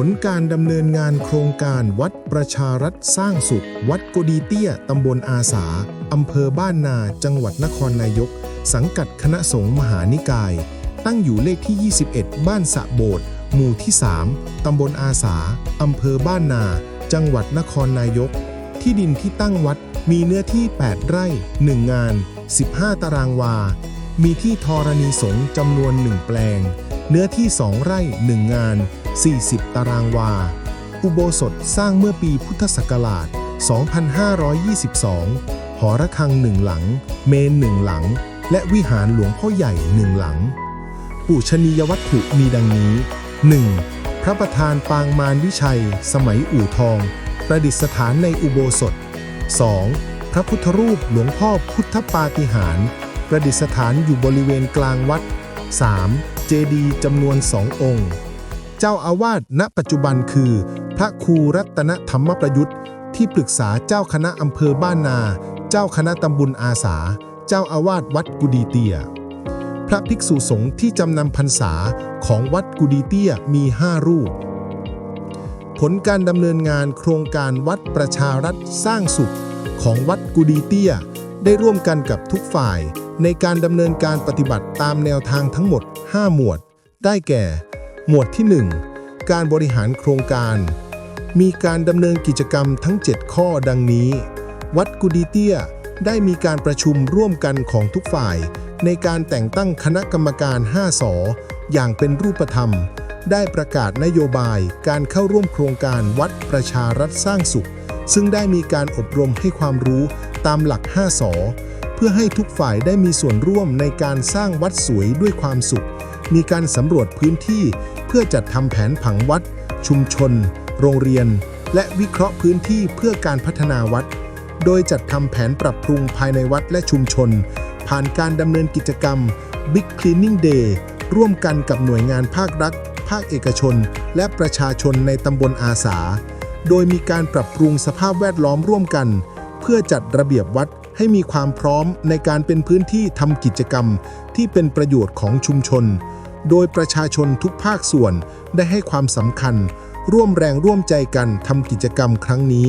ผลการดำเนินงานโครงการวัดประชารัฐสร้างสุข วัดโกดีเตี้ยตำบลอาสาอำเภอบ้านนา จังหวัดนครนายก สังกัดคณะสงฆ์มหานิกาย ตั้งอยู่เลขที่ 21 บ้านสะโบดหมู่ที่ 3 ตำบลอาสาอำเภอบ้านนา จังหวัดนครนายก ที่ดินที่ตั้งวัดมีเนื้อที่ 8 ไร่ 1 งาน 15 ตารางวา มีที่ธรณีสงฆ์จำนวน 1 แปลง เนื้อที่ 2 ไร่ 1 งาน 40 ตารางวา อุโบสถสร้างเมื่อปีพุทธศักราช 2522 หอระฆังหนึ่งหลัง เมนหนึ่งหลัง และวิหารหลวงพ่อใหญ่หนึ่งหลัง ปูชนียวัตถุมีดังนี้ 1. พระประธานปางมารวิชัย สมัยอู่ทอง ประดิษฐานในอุโบสถ 2. พระพุทธรูปหลวงพ่อพุทธปาฏิหาริย์ประดิษฐานอยู่บริเวณกลางวัด 3. เจดีย์จำนวนสององค์ เจ้าอาวาสณปัจจุบันคือ พระครูรัตนธรรมประยุทธ์ ที่ปรึกษาเจ้าคณะอำเภอบ้านนา เจ้าคณะตำบลอาสา เจ้าอาวาสวัดกุดีเตีย พระภิกษุสงฆ์ที่จำนำพรรษาของวัดกุดีเตียมี 5 รูป ผลการดำเนินงานโครงการวัดประชารัฐสร้างสุขของวัดกุดีเตียได้ร่วมกันกับทุกฝ่ายในการดำเนินการปฏิบัติตามแนวทางทั้งหมด 5 หมวด ได้แก่ หมวดที่ 1 การบริหารโครงการ มีการดำเนินกิจกรรมทั้ง 7 ข้อดังนี้ วัดกุดีเตียได้มีการประชุมร่วมกันของทุกฝ่าย ในการแต่งตั้งคณะกรรมการ 5 สออย่างเป็นรูปธรรม ได้ประกาศนโยบายการเข้าร่วมโครงการวัดประชารัฐสร้างสุข ซึ่งได้มีการอบรมให้ความรู้ตามหลัก 5 สอเพื่อให้ทุกฝ่ายได้มีส่วนร่วมในการสร้างวัดสวยด้วยความสุข มีการสำรวจพื้นที่ เพื่อจัดทำแผนผังวัด ชุมชน โรงเรียน และวิเคราะห์พื้นที่เพื่อการพัฒนาวัด โดยจัดทำแผนปรับปรุงภายในวัดและชุมชน ผ่านการดำเนินกิจกรรม Big Cleaning Day ร่วมกันกับหน่วยงานภาครัฐ ภาคเอกชน และประชาชนในตำบลอาสา โดยมีการปรับปรุงสภาพแวดล้อมร่วมกัน เพื่อจัดระเบียบวัด ให้มีความพร้อมในการเป็นพื้นที่ทำกิจกรรมที่เป็นประโยชน์ของชุมชน โดยประชาชนทุกภาคส่วนได้ให้ความสำคัญ ร่วมแรงร่วมใจกันทำกิจกรรมครั้งนี้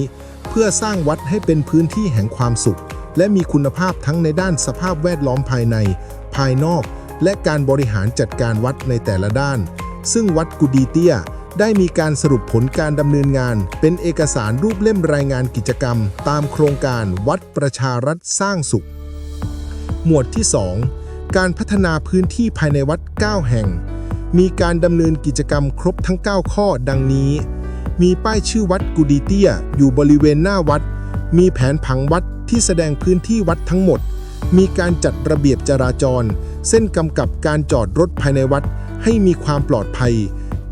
เพื่อสร้างวัดให้เป็นพื้นที่แห่งความสุข และมีคุณภาพทั้งในด้านสภาพแวดล้อมภายใน ภายนอก และการบริหารจัดการวัดในแต่ละด้าน ซึ่งวัดกุดีเตี้ย ได้มีการสรุปผลการดำเนินงาน เป็นเอกสารรูปเล่มรายงานกิจกรรม ตามโครงการวัดประชารัฐสร้างสุข หมวดที่ 2 การพัฒนาพื้นที่ภายในวัด 9 แห่ง มีการดำเนินกิจกรรมครบทั้ง 9 ข้อดังนี้ มีป้ายชื่อวัดกุดีเตียอยู่บริเวณหน้าวัด มีแผนผังวัดที่แสดงพื้นที่วัดทั้งหมด มีการจัดระเบียบจราจร เส้นกำกับการจอดรถภายในวัดให้มีความปลอดภัย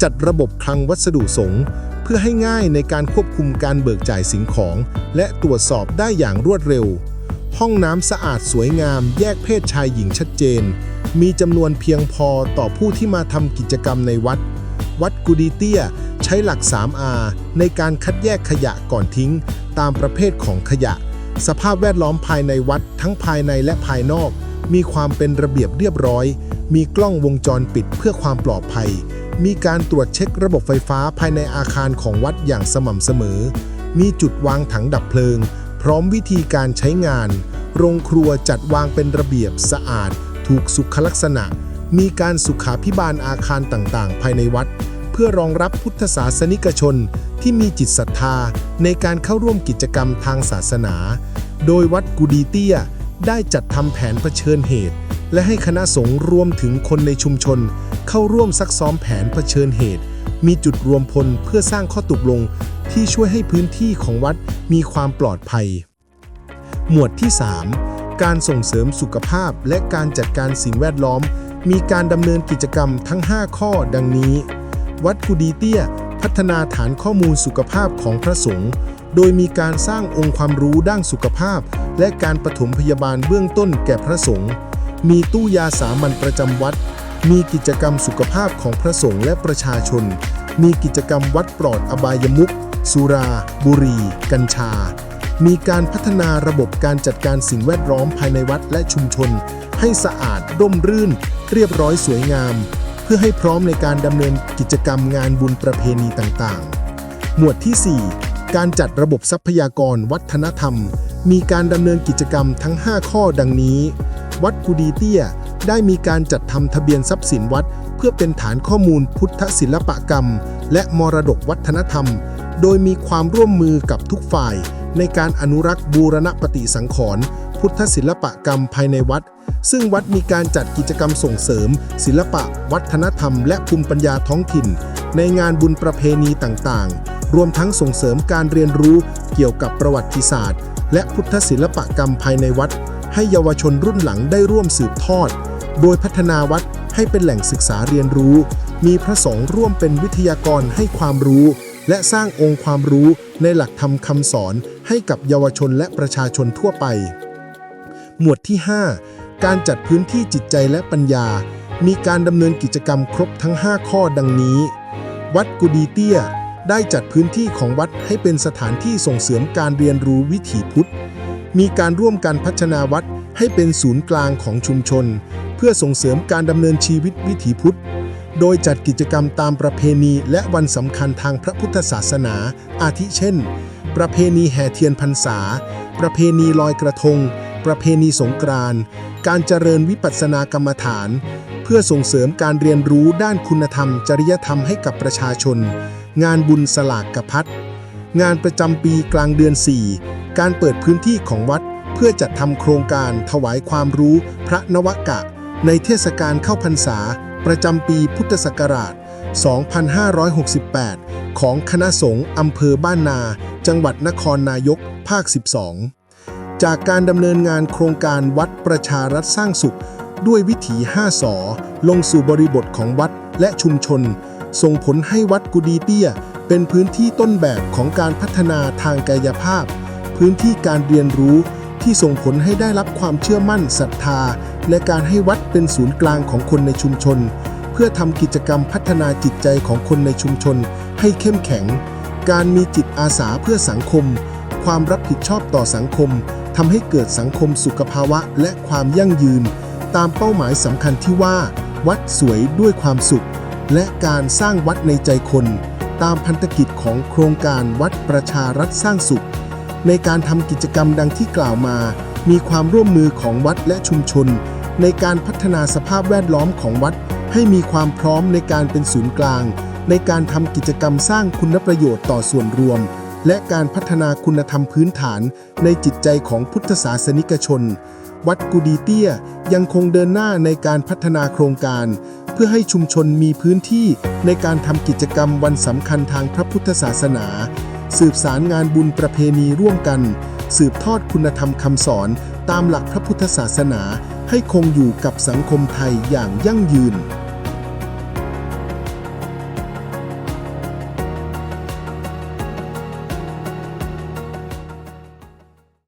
จัดระบบคลังวัสดุสงฆ์เพื่อให้ง่ายในการควบคุมการเบิกจ่ายสิ่งของ และตรวจสอบได้อย่างรวดเร็ว ห้องน้ำสะอาดสวยงาม แยกเพศชายหญิงชัดเจน มีจำนวนเพียงพอต่อผู้ที่มาทำกิจกรรมในวัด วัดกุดีเตี้ยใช้หลัก 3R ในการคัดแยกขยะก่อนทิ้ง ตามประเภทของขยะ สภาพแวดล้อมภายในวัดทั้งภายในและภายนอก มีความเป็นระเบียบเรียบร้อย มีกล้องวงจรปิดเพื่อความปลอดภัย มีการตรวจเช็คระบบไฟฟ้าภายในอาคารของวัดอย่างสม่ำเสมอ มีจุดวางถังดับเพลิง พร้อมวิธีการใช้งาน โรงครัวจัดวางเป็นระเบียบสะอาด ถูกสุขลักษณะ มีการสุขาพิบาลอาคารต่างๆ ภายในวัด เพื่อรองรับพุทธศาสนิกชนที่มีจิตศรัทธาในการเข้าร่วมกิจกรรมทางศาสนา โดยวัดกุดีเตี้ยได้จัดทำแผนเผชิญเหตุ และให้คณะสงฆ์รวมถึงคนในชุมชน เข้าร่วมซักซ้อมแผนเผชิญเหตุ มีจุดรวมพลเพื่อสร้างข้อตกลงที่ช่วยให้พื้นที่ของวัดมีความปลอดภัย หมวดที่ 3 การส่งเสริมสุขภาพและการจัดการสิ่งแวดล้อม มีการดำเนินกิจกรรมทั้ง 5 ข้อดังนี้ วัดกุดีเตี้ย พัฒนาฐานข้อมูลสุขภาพของพระสงฆ์โดยมีการสร้างองค์ความรู้ด้านสุขภาพ และการปฐมพยาบาลเบื้องต้นแก่พระสงฆ์มีตู้ยาสามัญประจำวัด มีกิจกรรมสุขภาพของพระสงฆ์และประชาชน มีกิจกรรมวัดปลอดอบายมุขสุรา บุรี กัญชา มีการพัฒนาระบบการจัดการสิ่งแวดล้อมภายในวัดและชุมชน ให้สะอาดร่มรื่น เรียบร้อยสวยงาม เพื่อให้พร้อมในการดำเนินกิจกรรมงานบุญประเพณีต่างๆ หมวดที่ 4 การจัดระบบทรัพยากรวัฒนธรรม มีการดำเนินกิจกรรมทั้ง 5 ข้อดังนี้ วัดกุดีเตี้ย ได้มีการจัดทำทะเบียนทรัพย์สินวัด เพื่อเป็นฐานข้อมูลพุทธศิลปกรรม และมรดกวัฒนธรรม โดยมีความร่วมมือกับทุกฝ่าย ในการอนุรักษ์บูรณปฏิสังขรณ์พุทธศิลปกรรมภายในวัด ซึ่งวัดมีการจัดกิจกรรมส่งเสริม ศิลปะ วัฒนธรรม และภูมิปัญญาท้องถิ่น ในงานบุญประเพณีต่างๆ รวมทั้งส่งเสริมการเรียนรู้เกี่ยวกับประวัติศาสตร์ และพุทธศิลปกรรมภายในวัด ให้เยาวชนรุ่นหลังได้ร่วมสืบทอด โดยพัฒนาวัดให้เป็นแหล่งศึกษาเรียนรู้ มีพระสงฆ์ร่วมเป็นวิทยากรให้ความรู้ และสร้างองค์ความรู้ในหลักธรรมคำสอนให้กับเยาวชนและประชาชนทั่วไป หมวดที่ 5 การจัดพื้นที่จิตใจและปัญญา มีการดำเนินกิจกรรมครบทั้ง 5 ข้อดังนี้ วัดกุดีเตี้ย ได้จัดพื้นที่ของวัดให้เป็นสถานที่ส่งเสริมการเรียนรู้วิถีพุทธ มีการร่วมกันพัฒนาวัดให้เป็นศูนย์กลางของชุมชน เพื่อส่งเสริมการดำเนินชีวิตวิถีพุทธ โดยจัดกิจกรรมตามประเพณีและวันสำคัญทางพระพุทธศาสนา อาทิเช่น ประเพณีแห่เทียนพรรษา ประเพณีลอยกระทง ประเพณีสงกรานต์การเจริญวิปัสสนากรรมฐาน เพื่อส่งเสริมการเรียนรู้ด้านคุณธรรม จริยธรรมให้กับประชาชน งานบุญสลากกระพัดงานประจำปีกลางเดือน 4 การเปิดพื้นที่ของวัดเพื่อจัดทำโครงการถวายความรู้พระนวกะ ในเทศกาลเข้าพรรษา ประจำปีพุทธศักราช 2568 ของคณะสงฆ์อำเภอบ้านนา จังหวัดนครนายก ภาค 12 จากการดำเนินงานโครงการวัดประชารัฐสร้างสุข ด้วยวิถี 5สอลงสู่บริบทของวัดและชุมชน ส่งผลให้วัดกุดีเตี้ย เป็นพื้นที่ต้นแบบของการพัฒนาทางกายภาพ พื้นที่การเรียนรู้ ที่ส่งผลให้ได้รับความเชื่อมั่นศรัทธา และการให้วัดเป็นศูนย์กลางของคนในชุมชน เพื่อทำกิจกรรมพัฒนาจิตใจของคนในชุมชน ให้เข้มแข็ง การมีจิตอาสาเพื่อสังคม ความรับผิดชอบต่อสังคมทำให้เกิดสังคมสุขภาวะและความยั่งยืน ตามเป้าหมายสำคัญที่ว่า วัดสวยด้วยความสุข และการสร้างวัดในใจคน ตามพันธกิจของโครงการวัดประชารัฐสร้างสุข ในการทำกิจกรรมดังที่กล่าวมา มีความร่วมมือของวัดและชุมชน ในการพัฒนาสภาพแวดล้อมของวัด ให้มีความพร้อมในการเป็นศูนย์กลาง ในการทำกิจกรรมสร้างคุณประโยชน์ต่อส่วนรวม และการพัฒนาคุณธรรมพื้นฐาน ในจิตใจของพุทธศาสนิกชน วัดกุดีเตี้ยยังคงเดินหน้าในการพัฒนาโครงการ เพื่อให้ชุมชนมีพื้นที่ในการทำกิจกรรมวันสำคัญทางพระพุทธศาสนา สืบสารงานบุญประเพณีร่วมกัน สืบทอดคุณธรรมคำสอนตามหลักพระพุทธศาสนาให้คงอยู่กับสังคมไทยอย่างยั่งยืน